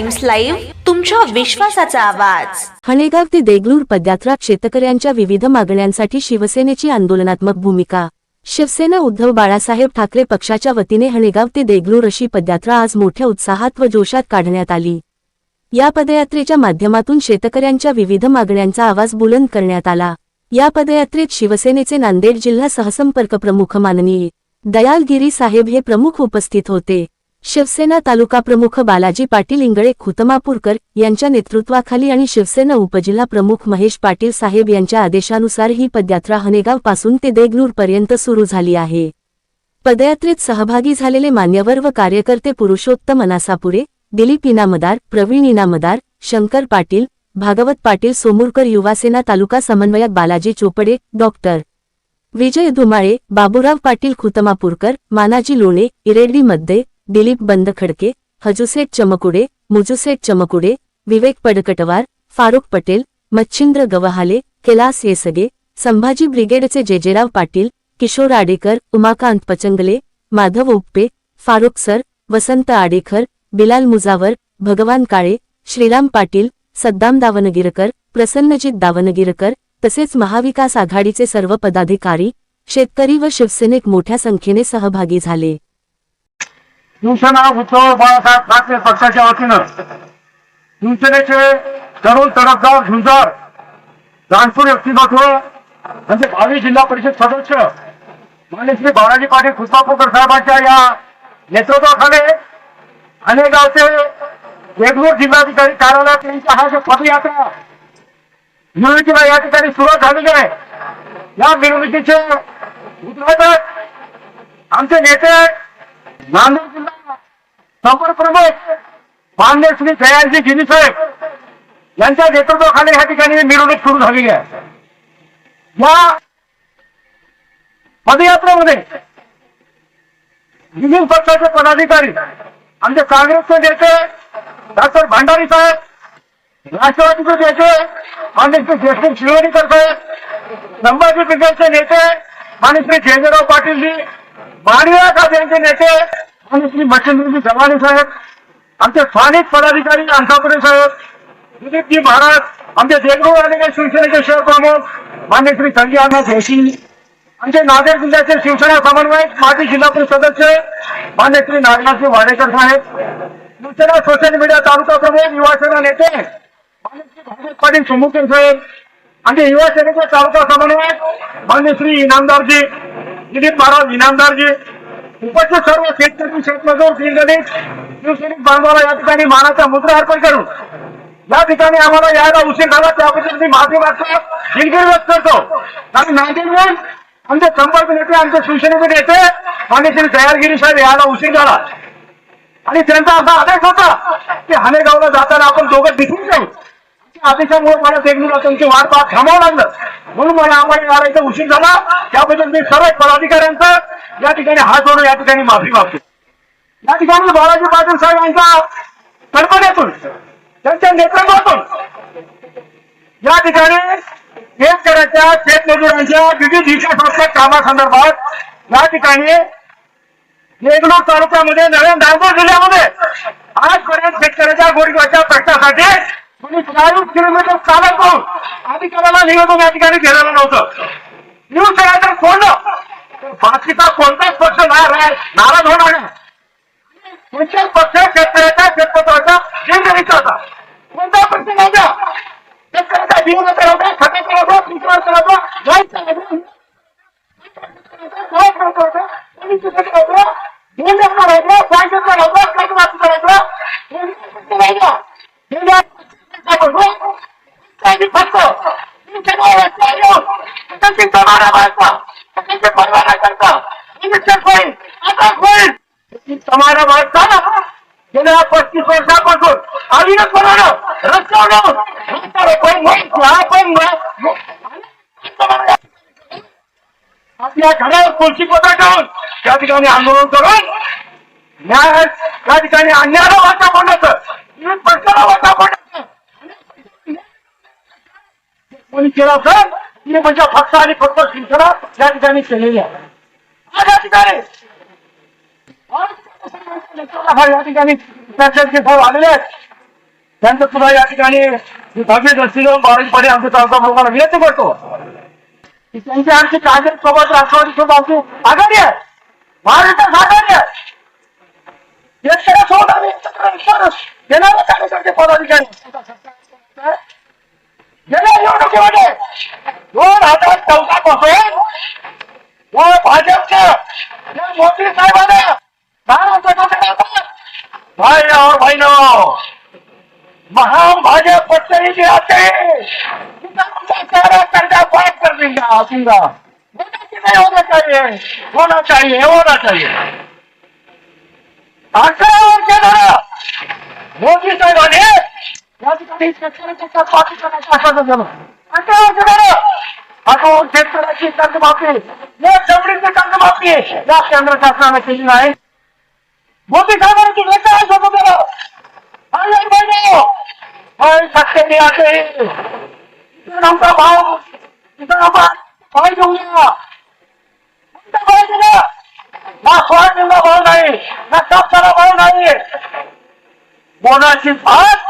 Times live तुमच्या विश्वासाचा आवाज. हणेगाव ते देगलूर पदयात्रा शेतकऱ्यांच्या विविध मागण्यांसाठी शिवसेनेची आंदोलनात्मक भूमिका. शिवसेना उद्धव बाळासाहेब ठाकरे पक्षाच्या वतीने हणेगाव ते देगलूर अशी पदयात्रा आज मोठ्या उत्साहात व जोशात काढण्यात आली. या पदयात्रेच्या माध्यमातून शेतकऱ्यांच्या विविध मागण्यांचा आवाज बुलंद करण्यात आला. या पदयात्रेत शिवसेनेचे नांदेड जिल्हा सहसंपर्क प्रमुख माननीय दयालगिरी साहेब हे प्रमुख उपस्थित होते. शिवसेना तालुका प्रमुख बालाजी पाटील इंगळे खुतमापूरकर यांच्या नेतृत्वाखाली आणि शिवसेना उपजिल्हा प्रमुख महेश पाटील साहेब यांच्या आदेशानुसार ही पदयात्रा हनेगावपासून ते देगलूर पर्यंत सुरू झाली आहे. पदयात्रेत सहभागी झालेले मान्यवर व कार्यकर्ते पुरुषोत्तम अनासापुरे दिलीप इनामदार प्रवीण इनामदार शंकर पाटील भागवत पाटील सोमुरकर युवासेना तालुका समन्वयक बालाजी चोपडे डॉक्टर. विजय धुमाळे बाबूराव पाटील खुतमापूरकर मानाजी लोणे इरेड्डी मध्ये दिलीप बंदखडके हजुसेठ चमकुडे मुजुसेठ चमकुडे विवेक पडकटवार फारुख पटेल मच्छिंद्र गवहाले कैलास येसगे संभाजी ब्रिगेडचे जेजेराव पाटील किशोर आडेकर उमाकांत पचंगले माधव उप्पे फारुख सर वसंत आडेकर बिलाल मुजावर भगवान काळे श्रीराम पाटील सद्दाम दावणगिरकर प्रसन्नजित दावणगिरकर तसेच महाविकास आघाडीचे सर्व पदाधिकारी शेतकरी व शिवसेनेक मोठ्या संख्येने सहभागी झाले शिवसेना उद्धव बाळासाहेब ठाकरे पक्षाच्या वतीनं शिवसेनेचे तरुण तडफदार झुंजार राणपूर व्यक्तिमत्व म्हणजे भावी जिल्हा परिषद सदस्य मान्य श्री बाळाजी पाटील खुसापूरकर साहेबांच्या या नेतृत्वाखाली अनेक गावचे वेगवेगळे जिल्हाधिकारी कार्यालयात यांच्या हा जो पदयात्रा मिरवणुकीला या ठिकाणी सुरुवात झालेली आहे. या मिरवणुकीचे उद्घाटक आमचे नेते नांदेड संपर्क प्रमुख मान्य श्री जयांजी गिनी साहेब यांच्या नेतृत्वाखाली या ठिकाणी मिरवणूक सुरू झालेली आहे. या पदयात्रेमध्ये विविध पक्षाचे पदाधिकारी आमचे काँग्रेसचे नेते डॉक्टर भंडारी साहेब राष्ट्रवादीचे नेते मान्य श्री जयश्री शिवणीकर साहेब संभाजी ब्रिगेडचे नेते मान्य श्री जयंतराव पाटीलजी माडीया यांचे नेते मान्य श्री मच्छिंद्रजी जवानी साहेब आमचे स्थानिक पदाधिकारी अंकापुरे साहेब दिलीपजी महाराज आमचे देगलूर आलेले शिवसेनेचे शहर प्रमुख मान्य श्री संजय अण्णा जोशी आमचे नांदेड जिल्ह्याचे शिवसेना समन्वयक माजी जिल्हा परिषद सदस्य मान्य श्री नागनाथजी वाडेकर साहेब शिवसेना सोशल मीडिया तालुका प्रमुख युवासेना नेते मान्य श्री भागवत पाटील सुमुखेर साहेब आमचे युवा सेनेचे तालुका समन्वयक मान्य श्री इनामदारजी दिलीप महाराज इनामदारजी उपस्थित सर्व शेतकरी शेतमजूर दिनगणित शिवसैनिक बांधवाला या ठिकाणी मानाचा मुद्रा अर्पण करून या ठिकाणी आम्हाला यायला उशीर झाला त्याबद्दल मी माफी मागतो दिलगिरी व्यक्त करतो. आणि नांदेडहून आमचे संपर्क नेते आमचे शिवसेनेचे नेते आणि श्री दयालगिरी साहेब यायला उशीर झाला. आणि त्यांचा असा आदेश होता की हानेगावला जाताना आपण दोघं दिसून जाऊ. आदेशामुळे मला देगलूरला त्यांची वाट पाहत थांबावं लागलं. म्हणून मला आम्हाला मारायचा उशीर झाला. त्याबद्दल मी सर्व पदाधिकाऱ्यांचा या ठिकाणी हात जोडून या ठिकाणी माफी मागतो. या ठिकाणी बालाजी पाटील साहेब यांच्या कल्पनेतून त्यांच्या नेतृत्वातून या ठिकाणी शेतकऱ्याच्या शेतमजुरांच्या विविध हिशासात्मक कामासंदर्भात या ठिकाणी देगलूर तालुक्यामध्ये नवीन नांदेड जिल्ह्यामध्ये आजपर्यंत शेतकऱ्याच्या गोरगरच्या प्रश्नासाठी कोणी चाळीस किलोमीटर चालत करून अधिकाऱ्याला निवेदन या ठिकाणी दिलेलं नव्हतं न्यूज करायचं सोडलं बाकीचा कोणताच पक्ष नाराज नाराज होणार नाही. कोणत्याच पक्ष शेतकऱ्याच्या शेतपत्राचा जिंकरीचा होता कोणता पक्ष नव्हता. शेतकऱ्याचा जीवन करायचा खते करायचा पिकवा करायचा जायचा करायचा काय करायचं होतं. पोलीस स्टेशन करायचं गेंडा करायचं बँकेत करायचं कर्जमाफी करायचं? काय बी फक्त तुमच्या गावात येऊन त्यांची जमाना व्हायचा त्यांचे परवाना करता इलेक्शन होईल आता होईल समारा वाटता गेल्या पस्तीस वर्षापासून अविनच रस्त्यावर पण मग आपल्या घरावर तुळशी पोता ठेवून त्या ठिकाणी आंदोलन करून न्याय त्या ठिकाणी अन्यायाला वाटा पडण्याचं विविध प्रश्नाला वाटा फोडायचं कोणी केला सर तिने म्हणजे फक्त आणि फक्त शिवसेना त्या ठिकाणी केलेली आहे. आज या ठिकाणी या ठिकाणी आलेले आहेत त्यांचं सुद्धा या ठिकाणी दहावी दृष्टीने बारावीपणे आमच्या तालुका लोकांना विनंती करतो. काँग्रेस सोबत राष्ट्रवादी सोबत आमची आघाडी आहे महाराष्ट्रात आघाडी आहे. सोबत आम्ही देणारे कार्यकर्ते पदाधिकारी. गेल्या दोन हजार चौदा पासून या भाजपच्या मोदी साहेबांना भाई और बहिण महान भाजप पक्ष के आते सारा कर्जा कर देंगे दूंगा होना नहीं होना चाहिए होना चाहिए होना चाहिए आक्रमण के द्वारा मोदी साहेबांनी या ठिकाणी शेतकऱ्यांच्या पाठी करण्याचं आश्वासन झालं आपण शेतकऱ्याची कर्जमाफी या जमिनीची कर्जमाफी या केंद्र शासनाने केली नाही. मोदी साहेबांची नेता आहे आश्वासन अरे बहिणी भाव भाव नाही. ना कापसाला भाव नाही. भात